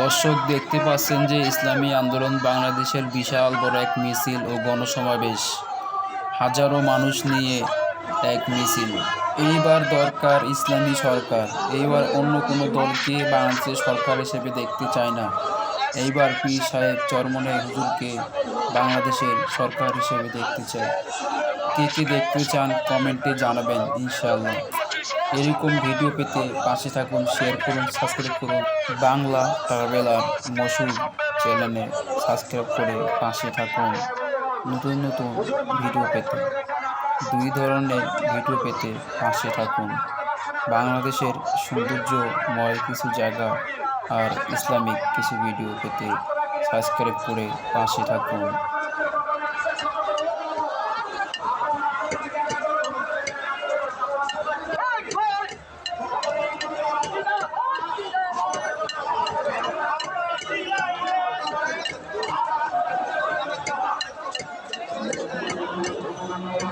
দর্শক দেখতে পাচ্ছেন যে ইসলামী আন্দোলন বাংলাদেশের বিশাল বড় এক মিছিল ও গণসমাবেশ। হাজারো মানুষ নিয়ে এক মিছিল। এইবার দরকার ইসলামী সরকার। এইবার অন্য কোনো দলকে বাংলাদেশের সরকার হিসেবে দেখতে চায় না। এইবার পীর সাহেব চরমনে হুজুরকে বাংলাদেশের সরকার হিসেবে দেখতে চায়। কে কে দেখতে চান কমেন্টে জানাবেন, ইনশাআল্লাহ। এরকম ভিডিও পেতে পাশে থাকুন শেয়ার করুন সাবস্ক্রাইব করুন। বাংলা ট্রাভেলার মসুর চ্যানেলে সাবস্ক্রাইব করে পাশে থাকুন। নতুন নতুন ভিডিও পেতে। দুই ধরনের ভিডিও পেতে পাশে থাকুন। বাংলাদেশের সৌন্দর্যময় কিছু জায়গা আর ইসলামিক কিছু ভিডিও পেতে সাবস্ক্রাইব করে পাশে থাকুন।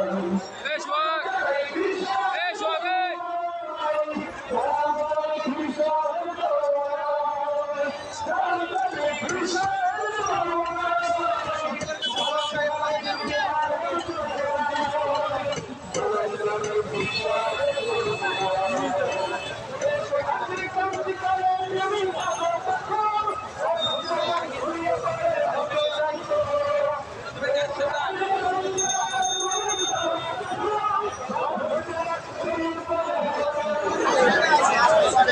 Hallelujah.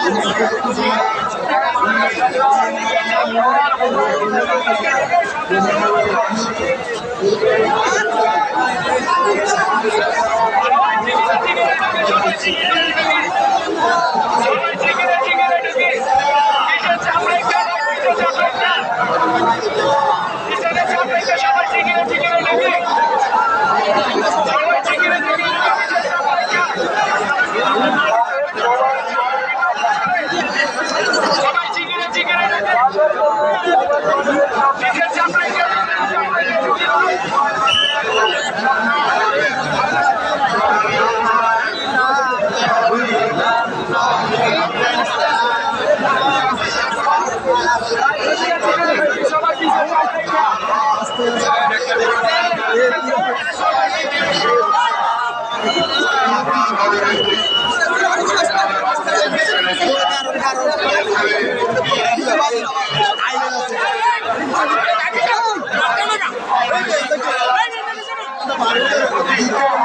Çekil, çekil, çekil. Cristo.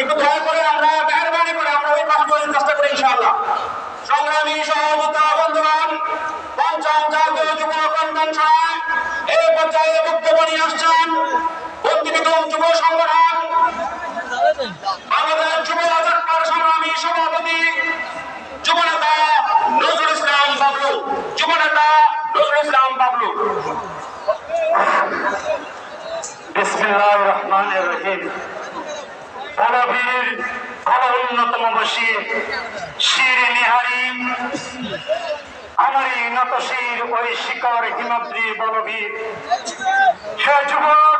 একটু দয়া করে আমরা মেহরবানি করে আমরা ওই পাশ পর্যন্ত চেষ্টা করি ইনশাআল্লাহ। সংগ্রামী সহমতা বন্ধুগণ পঞ্চম জাতীয় যুব কনভেনশন এই পর্যায়ে বক্তব্য নিয়ে আসছেন বন্দিবিদম যুব সংগঠন বাংলাদেশ যুব রাজাকার সংগ্রামী সভাপতি যুবনেতা নজরুল ইসলাম বাবলু। যুবনেতা নজরুল ইসলাম বাবলু। বিসমিল্লাহ রহমান রহিম। বলবীর বল অন্যতম বসির শির নিহারি। আমারই নত শির ওই শিকর হিমাদ্রি বলবীর। হে যুবক,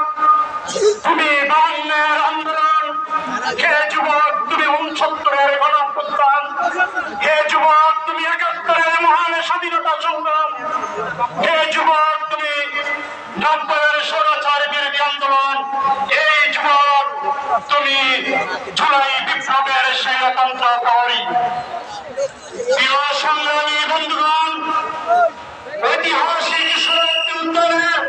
তুমি বাউন্নের আন্দোলন। হে যুবক, তুমি উনসত্তরের গণপ্রস্থান হে যুবক, তুমি একাত্তরের মহান স্বাধীনতা সংগ্রাম। হে যুবক তুমি নব্বইয়ের স্বরাচার বিরোধী আন্দোলন এই যুবক তুমি জুলাই বিপ্লবের প্রহরী প্রিয় সংগ্রামী বন্ধুগণ, ঐতিহাসিক সুরক্ষা উদ্যানের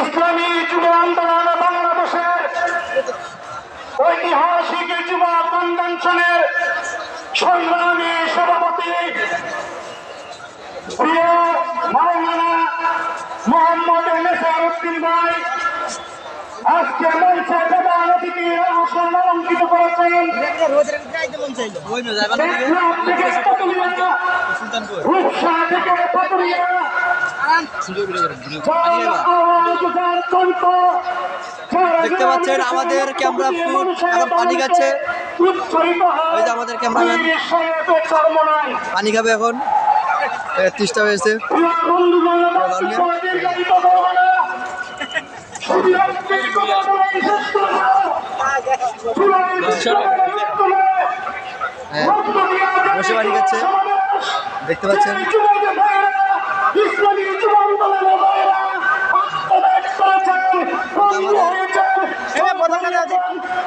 ইসলামী যুব আন্দোলন বাংলাদেশের ঐতিহাসিক যুব কনভেনশনের সংগ্রামী সভাপতি প্রিয় মাওলানা মোহাম্মদ নেসার উদ্দিন ভাই। আজকে মঞ্চে প্রধান অতিথি আসন অলঙ্কিত করেছেন। রূপসা থেকে পাতুরিয়া দেখতে পাচ্ছেন আমাদের ক্যামেরা এখন পানি খাচ্ছে। আমাদের ক্যামেরাম্যান। পানি খাবে এখন। তেত্রিশটা হয়েছে হ্যাঁ, বসে। দেখতে পাচ্ছেন।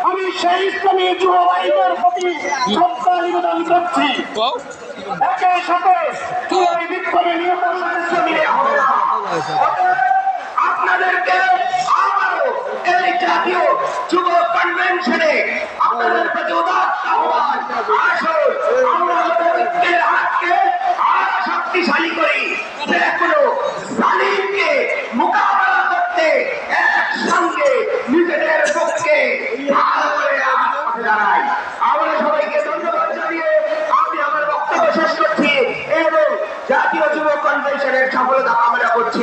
আমি সেই ইসলামী যুব ভাইদের প্রতি শ্রদ্ধা নিবেদন করছি। একই সাথে চুয়ারি বিক্ষোভে নিহত সদস্য মিলে আপনাদেরকে আবারও এই জাতীয় যুব শক্তিশালী করি যে কোনো জালিমকে মোকাবেলা করতে একসঙ্গে নিজেদের পক্ষে ভালো করে আত্মপথে দাঁড়াই আমরা সবাইকে ধন্যবাদ জানিয়ে আমি আমার বক্তব্য শেষ করছি এবং জাতীয় যুব কনভেনশনের সফলতা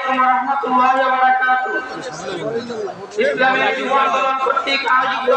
আলাইকুম রহমতুল্লাহ বারাকাতু ইসলামী আন্দোলন কর্তৃক আয়োজিত